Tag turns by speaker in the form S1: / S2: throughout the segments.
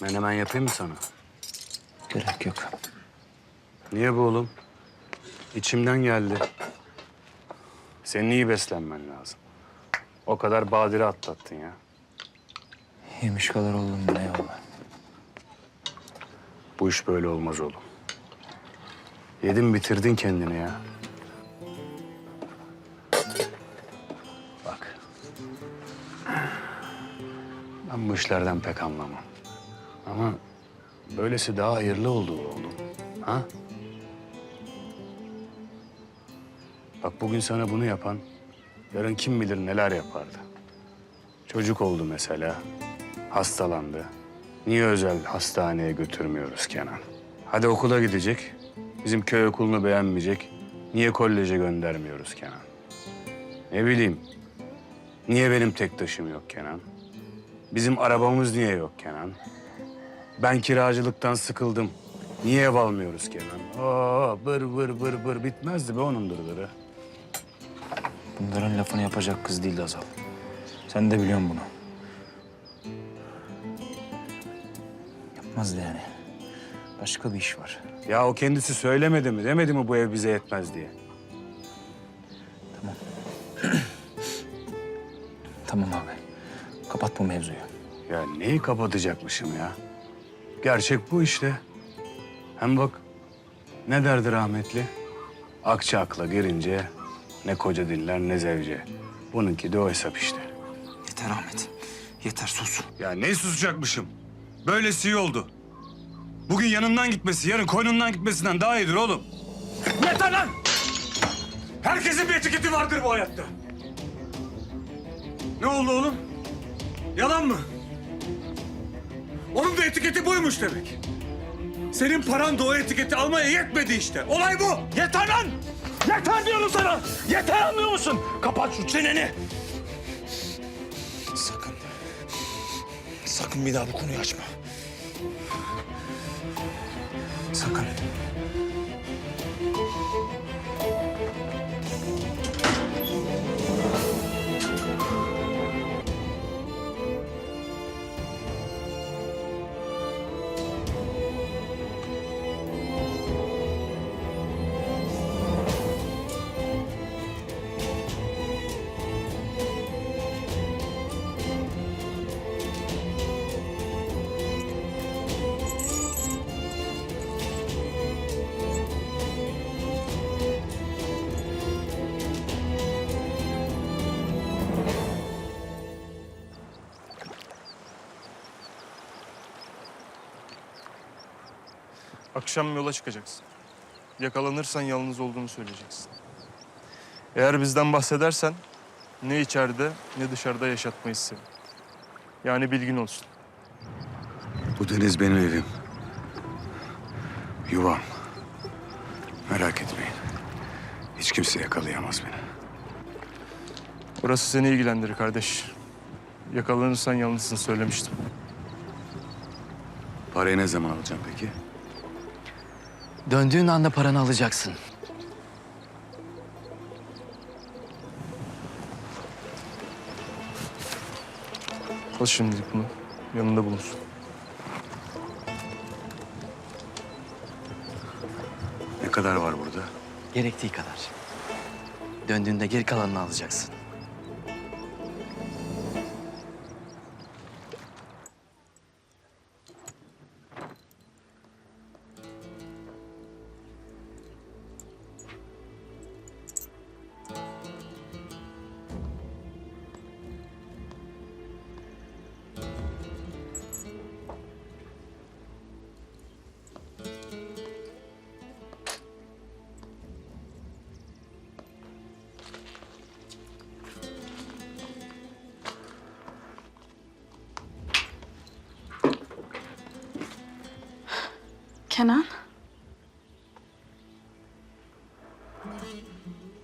S1: Menemen yapayım mı sana?
S2: Gerek yok.
S1: Niye bu oğlum? İçimden geldi. Senin iyi beslenmen lazım. O kadar badire atlattın ya.
S2: Yemiş kadar oldum bile eyvallah.
S1: Bu iş böyle olmaz oğlum. Yedin bitirdin kendini ya. Bak. Ben bu işlerden pek anlamam. Ama böylesi daha hayırlı oldu oğlum. Ha? Bak bugün sana bunu yapan yarın kim bilir neler yapardı. Çocuk oldu mesela. Hastalandı. Niye özel hastaneye götürmüyoruz Kenan? Hadi okula gidecek. Bizim köy okulunu beğenmeyecek. Niye koleje göndermiyoruz Kenan? Ne bileyim. Niye benim tek taşım yok Kenan? Bizim arabamız niye yok Kenan? Ben kiracılıktan sıkıldım. Niye ev almıyoruz Kenan? Aa, bır bır bır bır bitmezdi be onun dırları.
S2: Bunların lafını yapacak kız değil Azal. Sen de biliyorsun bunu. Yapmazdı yani. Başka bir iş var.
S1: Ya o kendisi söylemedi mi? Demedi mi bu ev bize yetmez diye?
S2: Tamam abi. Kapat bu mevzuyu.
S1: Ya neyi kapatacakmışım ya? Gerçek bu işte. Hem bak ne derdi rahmetli? Akça akla girince ne koca dinler ne zevce. Bununki de o hesap işte.
S2: Yeter Ahmet. Yeter sus.
S1: Ya ne susacakmışım? Böylesi iyi oldu. Bugün yanından gitmesi, yarın koynundan gitmesinden daha iyidir oğlum. Yeter lan! Herkesin bir etiketi vardır bu hayatta. Ne oldu oğlum? Yalan mı? Onun da etiketi buymuş demek. Senin paran da o etiketi almaya yetmedi işte. Olay bu.
S3: Yeter lan! Yeter diyorum sana! Yeter anlıyor musun? Kapat şu çeneni! Sakın. Sakın bir daha bu konuyu açma. Sakın.
S4: Akşam yola çıkacaksın. Yakalanırsan yalnız olduğunu söyleyeceksin. Eğer bizden bahsedersen ne içeride ne dışarıda yaşatmayız seni. Yani bilgin olsun.
S1: Bu deniz benim evim. Yuvam. Merak etmeyin. Hiç kimse yakalayamaz beni.
S4: Burası seni ilgilendirir kardeş. Yakalanırsan yalnızsın söylemiştim.
S1: Parayı ne zaman alacağım peki?
S5: Döndüğün anda paranı alacaksın.
S4: Al şimdilik bunu. Yanında bulunsun.
S1: Ne kadar var burada?
S5: Gerektiği kadar. Döndüğünde geri kalanını alacaksın.
S6: Kenan?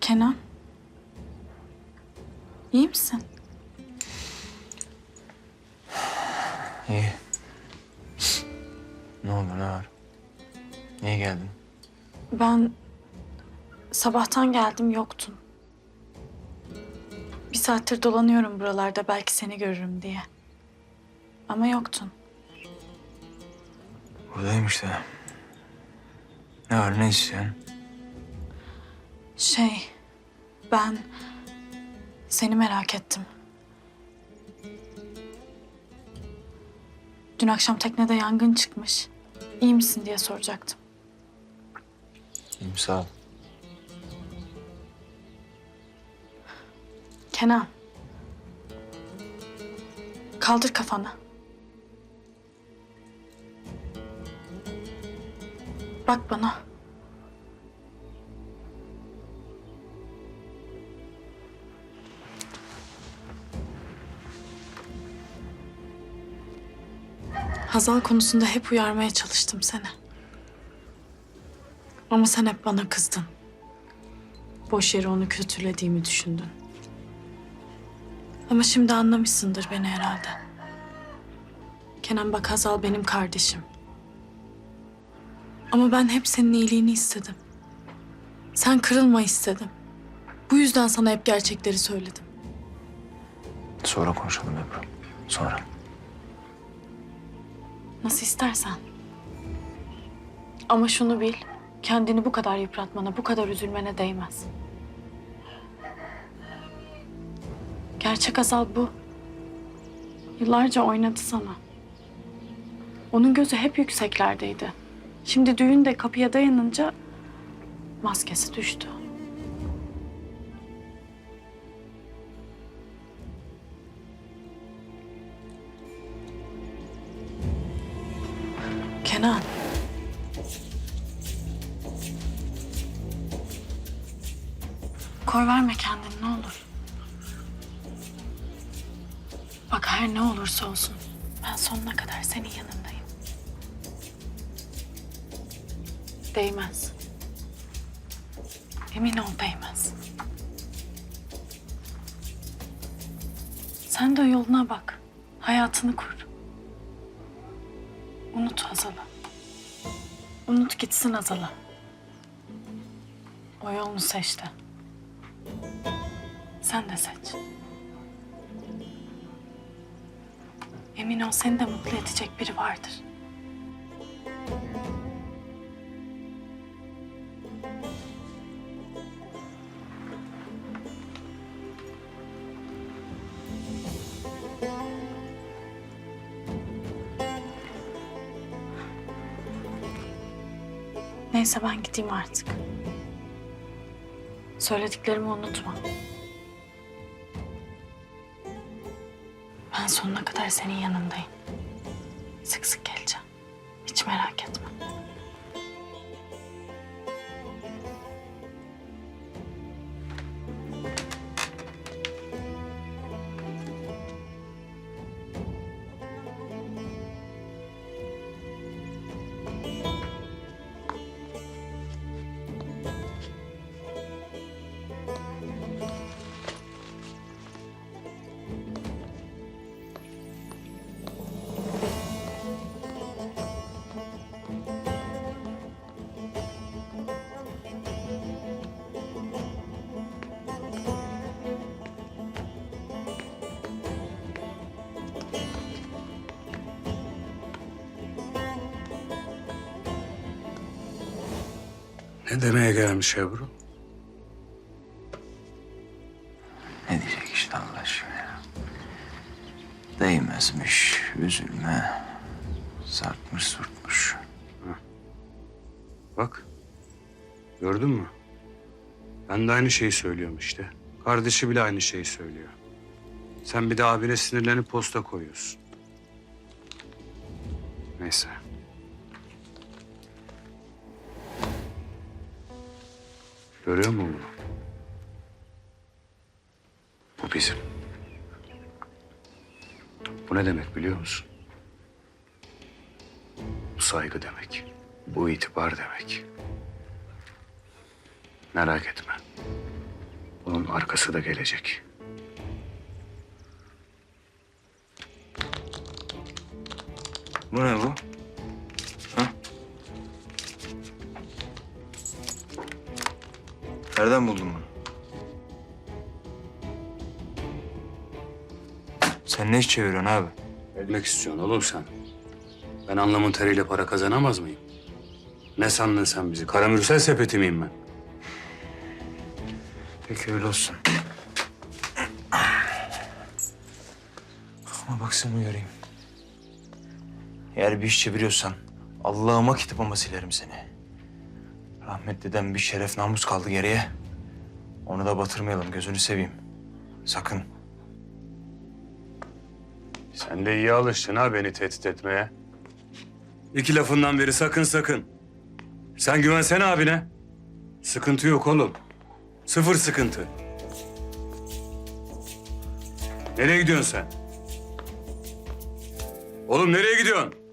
S6: Kenan? İyi misin?
S2: İyi. Ne oldu ne var? Niye geldin?
S6: Ben sabahtan geldim yoktun. Bir saattir dolanıyorum buralarda belki seni görürüm diye. Ama yoktun.
S2: Buradayım işte. Ne var ne istiyorsun?
S6: Şey, ben seni merak ettim. Dün akşam teknede yangın çıkmış. İyi misin diye soracaktım.
S2: İyiyim sağ ol.
S6: Kenan. Kaldır kafanı. Bak bana. Hazal konusunda hep uyarmaya çalıştım seni. Ama sen hep bana kızdın. Boş yere onu kötülediğimi düşündün. Ama şimdi anlamışsındır beni herhalde. Kenan bak Hazal benim kardeşim. Ama ben hep senin iyiliğini istedim. Sen kırılma istedim. Bu yüzden sana hep gerçekleri söyledim.
S2: Sonra konuşalım Ebru. Sonra.
S6: Nasıl istersen. Ama şunu bil, kendini bu kadar yıpratmana, bu kadar üzülmene değmez. Gerçek Hazal bu. Yıllarca oynadı sana. Onun gözü hep yükseklerdeydi. Şimdi düğün de kapıya dayanınca maskesi düştü. Kenan. Koy verme kendini ne olur. Bak her ne olursa olsun ben sonuna kadar senin yanındayım. Değmez. Emin ol değmez. Sen de yoluna bak. Hayatını kur. Unut Hazal'ı. Unut gitsin Hazal'ı. O yolunu seçti. Sen de seç. Emin ol seni de mutlu edecek biri vardır. Neyse ben gideyim artık. Söylediklerimi unutma. Ben sonuna kadar senin yanındayım. Sık sık geleceğim. Hiç merak etme.
S1: Ne demeye gelmiş Ebru?
S2: Ne diyecek işte Allah aşkına. Değmezmiş, üzülme. Sarkmış surtmuş.
S1: Bak. Gördün mü? Ben de aynı şeyi söylüyorum işte. Kardeşi bile aynı şeyi söylüyor. Sen bir de abine sinirlenip posta koyuyorsun. Neyse. Görüyor musun bunu? Bu bizim. Bu ne demek biliyor musun? Bu saygı demek. Bu itibar demek. Merak etme. Bunun arkası da gelecek.
S2: Bu ne bu? Nereden buldun bunu? Sen ne iş çeviriyorsun abi?
S1: Ölmek istiyorsun oğlum sen. Ben anlamın teriyle para kazanamaz mıyım? Ne sandın sen bizi? Karamürsel sepeti miyim ben?
S2: Peki öyle olsun. Ama bak seni uyarayım. Eğer bir iş çeviriyorsan Allah'ıma kitap ama silerim seni. Rahmetliden bir şeref namus kaldı geriye. Onu da batırmayalım gözünü seveyim. Sakın.
S1: Sen de iyi alıştın ha beni tehdit etmeye. İki lafından beri sakın sakın. Sen güvensene abine. Sıkıntı yok oğlum. Sıfır sıkıntı. Nereye gidiyorsun sen? Oğlum nereye gidiyorsun?